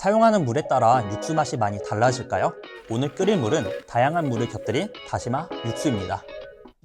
사용하는 물에 따라 육수 맛이 많이 달라질까요? 오늘 끓일 물은 다양한 물을 곁들인 다시마 육수입니다.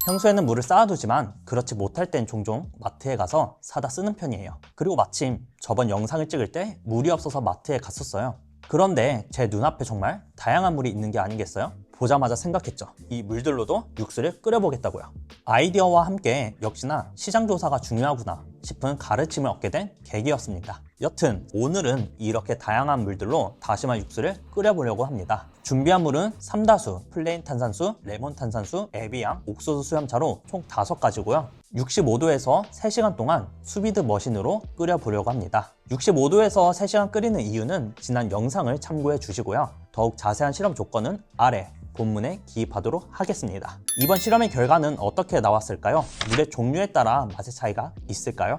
평소에는 물을 쌓아두지만 그렇지 못할 땐 종종 마트에 가서 사다 쓰는 편이에요. 그리고 마침 저번 영상을 찍을 때 물이 없어서 마트에 갔었어요. 그런데 제 눈앞에 정말 다양한 물이 있는 게 아니겠어요? 보자마자 생각했죠. 이 물들로도 육수를 끓여보겠다고요. 아이디어와 함께 역시나 시장 조사가 중요하구나 싶은 가르침을 얻게 된 계기였습니다. 여튼 오늘은 이렇게 다양한 물들로 다시마 육수를 끓여보려고 합니다. 준비한 물은 삼다수, 플레인 탄산수, 레몬 탄산수, 에비앙, 옥수수 수염차로 총 5가지고요. 65도에서 3시간 동안 수비드 머신으로 끓여보려고 합니다. 65도에서 3시간 끓이는 이유는 지난 영상을 참고해 주시고요. 더욱 자세한 실험 조건은 아래 본문에 기입하도록 하겠습니다. 이번 실험의 결과는 어떻게 나왔을까요? 물의 종류에 따라 맛의 차이가 있을까요?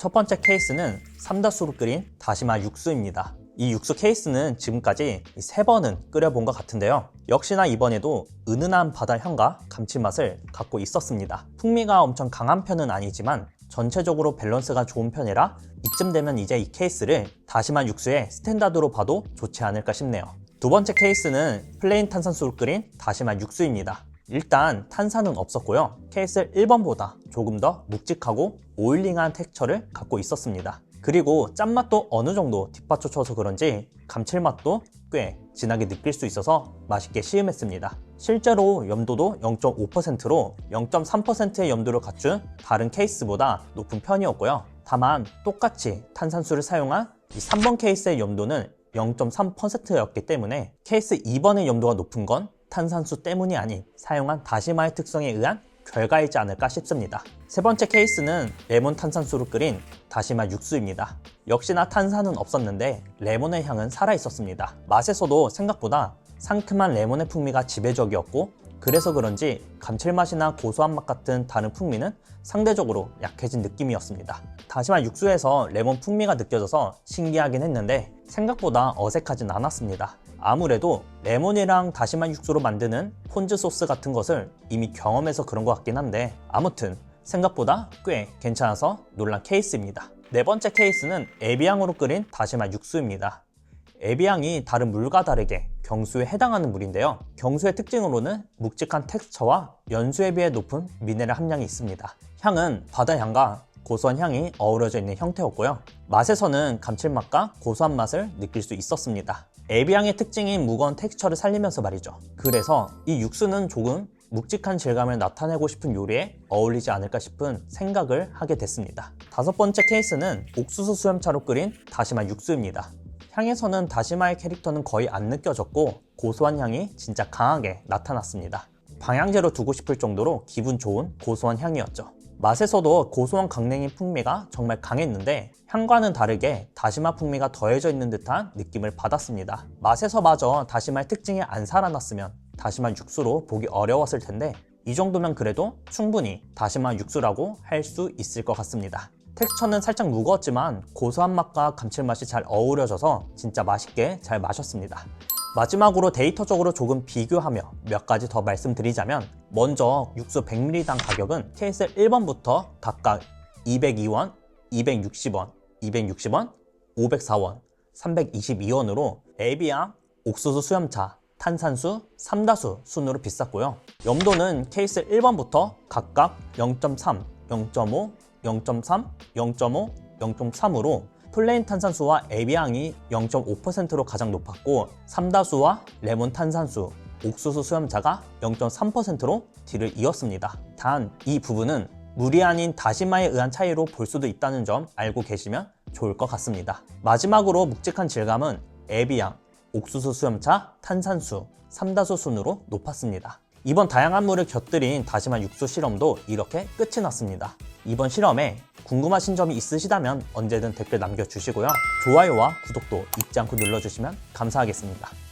첫 번째 케이스는 삼다수로 끓인 다시마 육수입니다. 이 육수 케이스는 지금까지 세 번은 끓여본 것 같은데요. 역시나 이번에도 은은한 바다 향과 감칠맛을 갖고 있었습니다. 풍미가 엄청 강한 편은 아니지만 전체적으로 밸런스가 좋은 편이라 이쯤 되면 이제 이 케이스를 다시마 육수의 스탠다드로 봐도 좋지 않을까 싶네요. 두 번째 케이스는 플레인 탄산수로 끓인 다시마 육수입니다. 일단 탄산은 없었고요. 케이스 1번보다 조금 더 묵직하고 오일링한 텍처를 갖고 있었습니다. 그리고 짠맛도 어느 정도 뒷받쳐쳐서 그런지 감칠맛도 꽤 진하게 느낄 수 있어서 맛있게 시음했습니다. 실제로 염도도 0.5%로 0.3%의 염도를 갖춘 다른 케이스보다 높은 편이었고요. 다만 똑같이 탄산수를 사용한 이 3번 케이스의 염도는 0.3%였기 때문에 케이스 2번의 염도가 높은 건 탄산수 때문이 아닌 사용한 다시마의 특성에 의한 결과이지 않을까 싶습니다. 세 번째 케이스는 레몬 탄산수로 끓인 다시마 육수입니다. 역시나 탄산은 없었는데 레몬의 향은 살아 있었습니다. 맛에서도 생각보다 상큼한 레몬의 풍미가 지배적이었고 그래서 그런지 감칠맛이나 고소한 맛 같은 다른 풍미는 상대적으로 약해진 느낌이었습니다. 다시마 육수에서 레몬 풍미가 느껴져서 신기하긴 했는데 생각보다 어색하진 않았습니다. 아무래도 레몬이랑 다시마 육수로 만드는 폰즈 소스 같은 것을 이미 경험해서 그런 것 같긴 한데 아무튼 생각보다 꽤 괜찮아서 놀란 케이스입니다. 네 번째 케이스는 에비앙으로 끓인 다시마 육수입니다. 에비앙이 다른 물과 다르게 경수에 해당하는 물인데요. 경수의 특징으로는 묵직한 텍스처와 연수에 비해 높은 미네랄 함량이 있습니다. 향은 바다 향과 고소한 향이 어우러져 있는 형태였고요. 맛에서는 감칠맛과 고소한 맛을 느낄 수 있었습니다. 에비앙의 특징인 무거운 텍스처를 살리면서 말이죠. 그래서 이 육수는 조금 묵직한 질감을 나타내고 싶은 요리에 어울리지 않을까 싶은 생각을 하게 됐습니다. 다섯 번째 케이스는 옥수수 수염차로 끓인 다시마 육수입니다. 향에서는 다시마의 캐릭터는 거의 안 느껴졌고 고소한 향이 진짜 강하게 나타났습니다. 방향제로 두고 싶을 정도로 기분 좋은 고소한 향이었죠. 맛에서도 고소한 강냉이 풍미가 정말 강했는데 향과는 다르게 다시마 풍미가 더해져 있는 듯한 느낌을 받았습니다. 맛에서마저 다시마의 특징이 안 살아났으면 다시마 육수로 보기 어려웠을 텐데 이 정도면 그래도 충분히 다시마 육수라고 할 수 있을 것 같습니다. 텍스처는 살짝 무거웠지만 고소한 맛과 감칠맛이 잘 어우러져서 진짜 맛있게 잘 마셨습니다. 마지막으로 데이터적으로 조금 비교하며 몇 가지 더 말씀드리자면 먼저 육수 100ml당 가격은 케이스 1번부터 각각 202원, 260원, 260원, 504원, 322원으로 에비앙, 옥수수 수염차, 탄산수, 삼다수 순으로 비쌌고요. 염도는 케이스 1번부터 각각 0.3, 0.5, 0.3, 0.5, 0.3으로 플레인 탄산수와 에비앙이 0.5%로 가장 높았고 삼다수와 레몬 탄산수, 옥수수 수염차가 0.3%로 뒤를 이었습니다. 단 이 부분은 물이 아닌 다시마에 의한 차이로 볼 수도 있다는 점 알고 계시면 좋을 것 같습니다. 마지막으로 묵직한 질감은 에비앙, 옥수수 수염차, 탄산수, 삼다수 순으로 높았습니다. 이번 다양한 물을 곁들인 다시마 육수 실험도 이렇게 끝이 났습니다. 이번 실험에 궁금하신 점이 있으시다면 언제든 댓글 남겨주시고요. 좋아요와 구독도 잊지 않고 눌러주시면 감사하겠습니다.